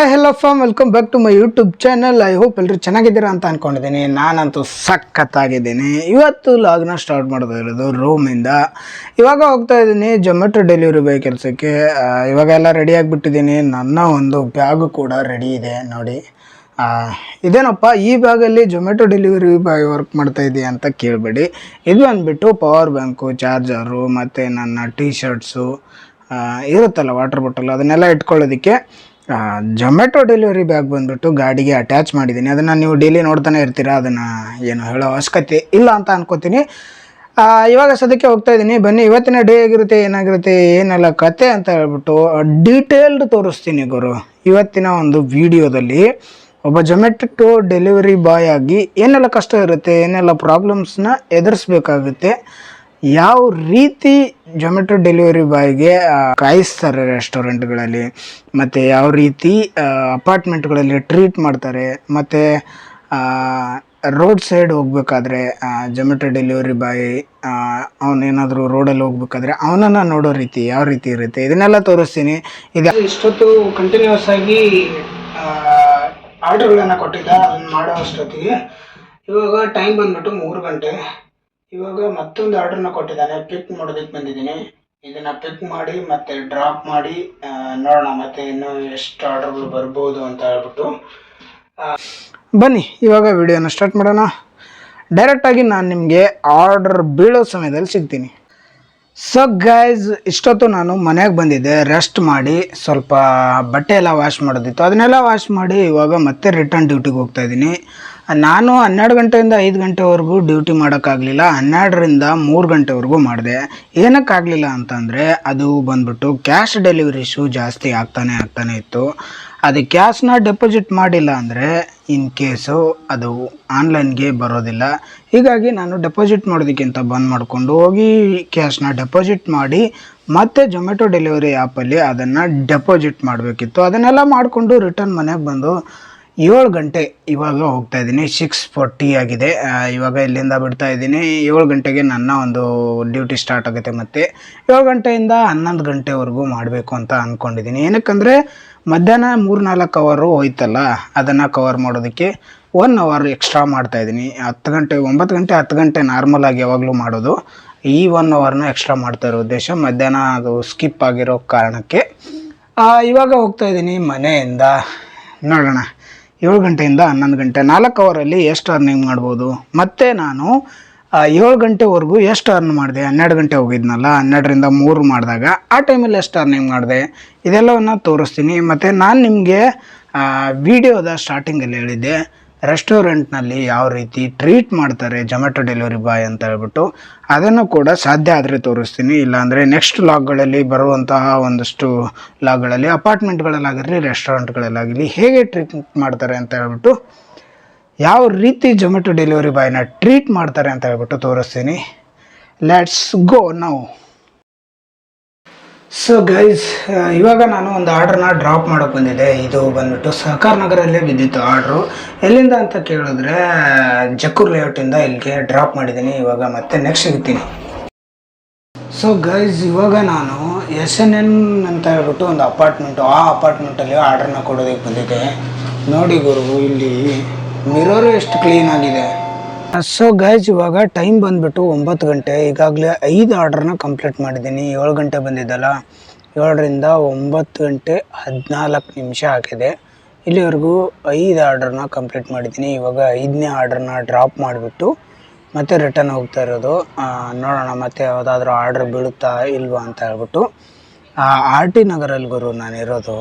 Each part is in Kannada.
Hi hello fam welcome back to my YouTube channel I hope ಎಲ್ಲರೂ ಚೆನ್ನಾಗಿದ್ದೀರಾ ಅಂತ ಅಂದ್ಕೊಂಡಿದ್ದೀನಿ ನಾನಂತೂ ಸಖತ್ತಾಗಿದ್ದೀನಿ. ಇವತ್ತು ಲಾಗ್ನ ಸ್ಟಾರ್ಟ್ ಮಾಡೋದು ಇರೋದು ರೂಮಿಂದ ಇವಾಗ ಹೋಗ್ತಾ ಇದ್ದೀನಿ. ಜೊಮ್ಯಾಟೋ ಡೆಲಿವರಿ ಬಾಯ್ ಕೆಲಸಕ್ಕೆ. ಇವಾಗ ಎಲ್ಲ ರೆಡಿ ಆಗಿಬಿಟ್ಟಿದ್ದೀನಿ. ನನ್ನ ಒಂದು ಬ್ಯಾಗು ಕೂಡ ರೆಡಿ ಇದೆ, ನೋಡಿ. ಇದೇನಪ್ಪ, ಈ ಬ್ಯಾಗಲ್ಲಿ ಜೊಮೆಟೊ ಡೆಲಿವರಿ ಬಾಯ್ ವರ್ಕ್ ಮಾಡ್ತಾ ಇದೆಯಾ ಅಂತ ಕೇಳಬೇಡಿ. ಇದು ಬಂದುಬಿಟ್ಟು ಪವರ್ ಬ್ಯಾಂಕು ಚಾರ್ಜರು ಮತ್ತು ನನ್ನ ಟೀ ಶರ್ಟ್ಸು ಇರುತ್ತಲ್ಲ ವಾಟರ್ ಬಾಟಲ್ ಅದನ್ನೆಲ್ಲ ಇಟ್ಕೊಳ್ಳೋದಕ್ಕೆ. ಜೊಮೆಟೊ ಡೆಲಿವರಿ ಬ್ಯಾಗ್ ಬಂದುಬಿಟ್ಟು ಗಾಡಿಗೆ ಅಟ್ಯಾಚ್ ಮಾಡಿದ್ದೀನಿ. ಅದನ್ನು ನೀವು ಡೈಲಿ ನೋಡ್ತಾನೆ ಇರ್ತೀರಾ, ಅದನ್ನು ಏನು ಹೇಳೋ ಅವಶ್ಯಕತೆ ಇಲ್ಲ ಅಂತ ಅನ್ಕೋತೀನಿ. ಇವಾಗ ಸದ್ಯಕ್ಕೆ ಹೋಗ್ತಾ ಇದ್ದೀನಿ. ಬನ್ನಿ, ಇವತ್ತಿನ ಡೇ ಆಗಿರುತ್ತೆ ಏನಾಗಿರುತ್ತೆ, ಏನೆಲ್ಲ ಕತೆ ಅಂತ ಹೇಳ್ಬಿಟ್ಟು ಡೀಟೇಲ್ಡ್ ತೋರಿಸ್ತೀನಿ ಗುರು. ಇವತ್ತಿನ ಒಂದು ವಿಡಿಯೋದಲ್ಲಿ ಒಬ್ಬ ಜೊಮೆಟೊ ಡೆಲಿವರಿ ಬಾಯ್ ಆಗಿ ಏನೆಲ್ಲ ಕಷ್ಟ ಇರುತ್ತೆ, ಏನೆಲ್ಲ ಪ್ರಾಬ್ಲಮ್ಸ್ನ ಎದುರಿಸ್ಬೇಕಾಗುತ್ತೆ ಯಾವ ರೀತಿ ಜೊಮೆಟೊ ಡೆಲಿವರಿ ಬಾಯ್ಗೆ ಕಾಯಿಸ್ತಾರೆ ರೆಸ್ಟೋರೆಂಟ್ಗಳಲ್ಲಿ ಮತ್ತು ಯಾವ ರೀತಿ ಅಪಾರ್ಟ್ಮೆಂಟ್ಗಳಲ್ಲಿ ಟ್ರೀಟ್ ಮಾಡ್ತಾರೆ, ಮತ್ತು ರೋಡ್ ಸೈಡ್ ಹೋಗ್ಬೇಕಾದ್ರೆ ಜೊಮೆಟೊ ಡೆಲಿವರಿ ಬಾಯ್ ಅವನೇನಾದರೂ ರೋಡಲ್ಲಿ ಹೋಗ್ಬೇಕಾದ್ರೆ ಅವನನ್ನು ನೋಡೋ ರೀತಿ ಯಾವ ರೀತಿ ಇರುತ್ತೆ? ಇದನ್ನೆಲ್ಲ ತೋರಿಸ್ತೀನಿ. ಇದು ಇಷ್ಟೊತ್ತು ಕಂಟಿನ್ಯೂಸ್ ಆಗಿ ಆರ್ಡರ್ಗಳನ್ನು ಕೊಟ್ಟಿದ್ದ, ಅದನ್ನು ಮಾಡೋ ಅಷ್ಟೊತ್ತಿಗೆ. ಇವಾಗ ಟೈಮ್ ಬಂದ್ಬಿಟ್ಟು ಮೂರು ಗಂಟೆ. ಇವಾಗ ಮತ್ತೊಂದು ಆರ್ಡರ್ನ ಕೊಟ್ಟಿದ್ದಾನೆ. ಪಿಕ್ ಮಾಡೋದಕ್ಕೆ ಬಂದಿದ್ದೀನಿ. ಇದನ್ನ ಪಿಕ್ ಮಾಡಿ, ಮತ್ತೆ ಡ್ರಾಪ್ ಮಾಡಿ ನೋಡೋಣ ಮತ್ತೆ ಇನ್ನು ಎಷ್ಟು ಆರ್ಡರ್ಗಳು ಬರ್ಬೋದು ಅಂತ ಹೇಳ್ಬಿಟ್ಟು. ಬನ್ನಿ, ಇವಾಗ ವಿಡಿಯೋನ ಸ್ಟಾರ್ಟ್ ಮಾಡೋಣ. ಡೈರೆಕ್ಟಾಗಿ ನಾನು ನಿಮಗೆ ಆರ್ಡರ್ ಬೀಳೋ ಸಮಯದಲ್ಲಿ ಸಿಗ್ತೀನಿ. ಸೊ ಗೈಸ್ ಇಷ್ಟೊತ್ತು ನಾನು ಮನೆಗೆ ಬಂದಿದ್ದೆ. ರೆಸ್ಟ್ ಮಾಡಿ ಸ್ವಲ್ಪ ಬಟ್ಟೆ ಎಲ್ಲ ವಾಶ್ ಮಾಡೋದಿತ್ತು. ಅದನ್ನೆಲ್ಲ ವಾಶ್ ಮಾಡಿ ಇವಾಗ ಮತ್ತೆ ರಿಟರ್ನ್ ಡ್ಯೂಟಿಗೆ ಹೋಗ್ತಾ ಇದ್ದೀನಿ. ನಾನು ಹನ್ನೆರಡು ಗಂಟೆಯಿಂದ ಐದು ಗಂಟೆವರೆಗೂ ಡ್ಯೂಟಿ ಮಾಡೋಕ್ಕಾಗಲಿಲ್ಲ. ಹನ್ನೆರಡರಿಂದ ಮೂರು ಗಂಟೆವರೆಗೂ ಮಾಡಿದೆ. ಏನಕ್ಕಾಗಲಿಲ್ಲ ಅಂತಂದರೆ ಅದು ಬಂದ್ಬಿಟ್ಟು ಕ್ಯಾಶ್ ಡೆಲಿವರಿ ಇಶ್ಯೂ ಜಾಸ್ತಿ ಆಗ್ತಾನೆ ಆಗ್ತಾನೆ ಇತ್ತು. ಅದು ಕ್ಯಾಶ್ನ ಡೆಪಾಸಿಟ್ ಮಾಡಿಲ್ಲ ಅಂದರೆ ಇನ್ ಕೇಸು ಅದು ಆನ್ಲೈನ್ಗೆ ಬರೋದಿಲ್ಲ. ಹೀಗಾಗಿ ನಾನು ಡೆಪಾಸಿಟ್ ಮಾಡೋದಕ್ಕಿಂತ ಬಂದ್ ಮಾಡಿಕೊಂಡು ಹೋಗಿ ಕ್ಯಾಶ್ನ ಡೆಪಾಸಿಟ್ ಮಾಡಿ ಮತ್ತೆ ಜೊಮ್ಯಾಟೊ ಡೆಲಿವರಿ ಆ್ಯಪಲ್ಲಿ ಅದನ್ನು ಡೆಪಾಸಿಟ್ ಮಾಡಬೇಕಿತ್ತು. ಅದನ್ನೆಲ್ಲ ಮಾಡಿಕೊಂಡು ರಿಟರ್ನ್ ಮನೆಗೆ ಬಂದು ಏಳು ಗಂಟೆ ಇವಾಗ ಹೋಗ್ತಾ ಇದ್ದೀನಿ. ಸಿಕ್ಸ್ ಫೋರ್ಟಿ ಆಗಿದೆ. ಇವಾಗ ಇಲ್ಲಿಂದ ಬಿಡ್ತಾ ಇದ್ದೀನಿ. ಏಳು ಗಂಟೆಗೆ ನನ್ನ ಒಂದು ಡ್ಯೂಟಿ ಸ್ಟಾರ್ಟ್ ಆಗುತ್ತೆ ಮತ್ತು. ಏಳು ಗಂಟೆಯಿಂದ ಹನ್ನೊಂದು ಗಂಟೆವರೆಗೂ ಮಾಡಬೇಕು ಅಂತ ಅಂದ್ಕೊಂಡಿದ್ದೀನಿ ಏನಕ್ಕಂದರೆ, ಮಧ್ಯಾಹ್ನ ಮೂರು ನಾಲ್ಕು ಅವರು ಹೋಯ್ತಲ್ಲ, ಅದನ್ನು ಕವರ್ ಮಾಡೋದಕ್ಕೆ ಒನ್ ಅವರ್ ಎಕ್ಸ್ಟ್ರಾ ಮಾಡ್ತಾ ಇದ್ದೀನಿ. ಹತ್ತು ಗಂಟೆ, ಒಂಬತ್ತು ಗಂಟೆ, ಹತ್ತು ಗಂಟೆ ನಾರ್ಮಲ್ ಆಗಿ ಯಾವಾಗಲೂ ಮಾಡೋದು. ಈ ಒನ್ ಅವರ್ನ ಎಕ್ಸ್ಟ್ರಾ ಮಾಡ್ತಾ ಇರೋ ಉದ್ದೇಶ ಮಧ್ಯಾಹ್ನ ಅದು ಸ್ಕಿಪ್ ಆಗಿರೋ ಕಾರಣಕ್ಕೆ. ಇವಾಗ ಹೋಗ್ತಾ ಇದ್ದೀನಿ ಮನೆಯಿಂದ. ನೋಡೋಣ. ಏಳು ಗಂಟೆಯಿಂದ ಹನ್ನೊಂದು ಗಂಟೆ, ನಾಲ್ಕು ಅವರಲ್ಲಿ ಎಷ್ಟು ಅರ್ನಿಂಗ್ ಮಾಡ್ಬೋದು? ಮತ್ತು ನಾನು ಏಳು ಗಂಟೆವರೆಗೂ ಎಷ್ಟು ಅರ್ನ್ ಮಾಡಿದೆ? ಹನ್ನೆರಡು ಗಂಟೆ ಹೋಗಿದ್ನಲ್ಲ, ಹನ್ನೆರಡರಿಂದ ಮೂರು ಮಾಡಿದಾಗ ಆ ಟೈಮಲ್ಲಿ ಎಷ್ಟು ಅರ್ನಿಂಗ್ ಮಾಡಿದೆ? ಇದೆಲ್ಲವನ್ನು ತೋರಿಸ್ತೀನಿ. ಮತ್ತು ನಾನು ನಿಮಗೆ ವಿಡಿಯೋದ ಸ್ಟಾರ್ಟಿಂಗಲ್ಲಿ ಹೇಳಿದ್ದೆ. ರೆಸ್ಟೋರೆಂಟ್ನಲ್ಲಿ ಯಾವ ರೀತಿ ಟ್ರೀಟ್ ಮಾಡ್ತಾರೆ ಜೊಮ್ಯಾಟೊ ಡೆಲಿವರಿ ಬಾಯ್ ಅಂತ ಹೇಳ್ಬಿಟ್ಟು, ಅದನ್ನು ಕೂಡ ಸಾಧ್ಯ ಆದರೆ ತೋರಿಸ್ತೀನಿ. ಇಲ್ಲಾಂದರೆ ನೆಕ್ಸ್ಟ್ ಲಾಗ್ಗಳಲ್ಲಿ ಬರುವಂತಹ ಒಂದಷ್ಟು ಲಾಗ್ಗಳಲ್ಲಿ ಅಪಾರ್ಟ್ಮೆಂಟ್ಗಳಲ್ಲಾಗಿರಲಿ ರೆಸ್ಟೋರೆಂಟ್ಗಳಲ್ಲಾಗಲಿ ಹೇಗೆ ಟ್ರೀಟ್ ಮಾಡ್ತಾರೆ ಅಂತ ಹೇಳ್ಬಿಟ್ಟು, ಯಾವ ರೀತಿ ಜೊಮ್ಯಾಟೊ ಡೆಲಿವರಿ ಬಾಯ್ನ ಟ್ರೀಟ್ ಮಾಡ್ತಾರೆ ಅಂತ ಹೇಳ್ಬಿಟ್ಟು ತೋರಿಸ್ತೀನಿ. ಲೆಟ್ಸ್ ಗೋ ನಾವು ಸೊ ಗೈಸ್ ಇವಾಗ ನಾನು ಒಂದು ಆರ್ಡ್ರನ್ನ ಡ್ರಾಪ್ ಮಾಡೋಕೆ ಬಂದಿದ್ದೆ. ಇದು ಬಂದ್ಬಿಟ್ಟು ಸಹಕಾರ ನಗರಲ್ಲೇ ಬಿದ್ದಿತ್ತು ಆರ್ಡ್ರು ಎಲ್ಲಿಂದ ಅಂತ ಕೇಳಿದ್ರೆ, ಜಕ್ಕೂರ್ ಲೇಔಟಿಂದ ಇಲ್ಲಿಗೆ ಡ್ರಾಪ್ ಮಾಡಿದ್ದೀನಿ. ಇವಾಗ ಮತ್ತೆ ನೆಕ್ಸ್ಟ್ ಸಿಗ್ತೀನಿ. ಸೊ ಗೈಸ್ ಇವಾಗ ನಾನು ಎಸ್ ಎನ್ ಎನ್ ಅಂತ ಹೇಳ್ಬಿಟ್ಟು ಒಂದು ಅಪಾರ್ಟ್ಮೆಂಟು ಆ ಅಪಾರ್ಟ್ಮೆಂಟಲ್ಲಿ ಆರ್ಡ್ರನ್ನ ಕೊಡೋದಕ್ಕೆ ಬಂದಿದ್ದೆ. ನೋಡಿ ಗುರು, ಇಲ್ಲಿ ಮಿರರು ಎಷ್ಟು ಕ್ಲೀನ್ ಆಗಿದೆ. ಸೊ ಗೈಸ್ ಇವಾಗ ಟೈಮ್ ಬಂದ್ಬಿಟ್ಟು ಒಂಬತ್ತು ಗಂಟೆ. ಈಗಾಗಲೇ ಐದು ಆರ್ಡ್ರನ್ನ ಕಂಪ್ಲೀಟ್ ಮಾಡಿದ್ದೀನಿ. ಏಳು ಗಂಟೆ ಬಂದಿದ್ದಲ್ಲ. ಏಳರಿಂದ ಒಂಬತ್ತು ಗಂಟೆ ಹದಿನಾಲ್ಕು ನಿಮಿಷ ಆಗಿದೆ. ಇಲ್ಲಿವರೆಗೂ ಐದು ಆರ್ಡ್ರನ್ನ ಕಂಪ್ಲೀಟ್ ಮಾಡಿದ್ದೀನಿ. ಇವಾಗ ಐದನೇ ಆರ್ಡ್ರನ್ನ ಡ್ರಾಪ್ ಮಾಡಿಬಿಟ್ಟು ಮತ್ತೆ ರಿಟರ್ನ್ ಹೋಗ್ತಾ ಇರೋದು. ನೋಡೋಣ ಮತ್ತೆ ಯಾವುದಾದ್ರೂ ಆರ್ಡ್ರ್ ಬೀಳುತ್ತಾ ಇಲ್ವಾ ಅಂತ ಹೇಳ್ಬಿಟ್ಟು. ಆರ್ ಟಿ ನಗರಲ್ಲಿ ಗುರು ನಾನಿರೋದು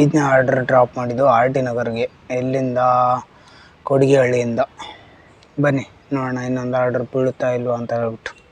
ಐದನೇ ಆರ್ಡ್ರ್ ಡ್ರಾಪ್ ಮಾಡಿದ್ದು ಆರ್ ಟಿ ನಗರ್ಗೆ. ಇಲ್ಲಿಂದ ಕೊಡಿಗೆಹಳ್ಳಿಯಿಂದ. ಬನ್ನಿ ನೋಡೋಣ ಇನ್ನೊಂದು ಆರ್ಡರ್ ಬೀಳುತ್ತಾ ಇಲ್ವಾ ಅಂತ ಹೇಳ್ಬಿಟ್ಟು.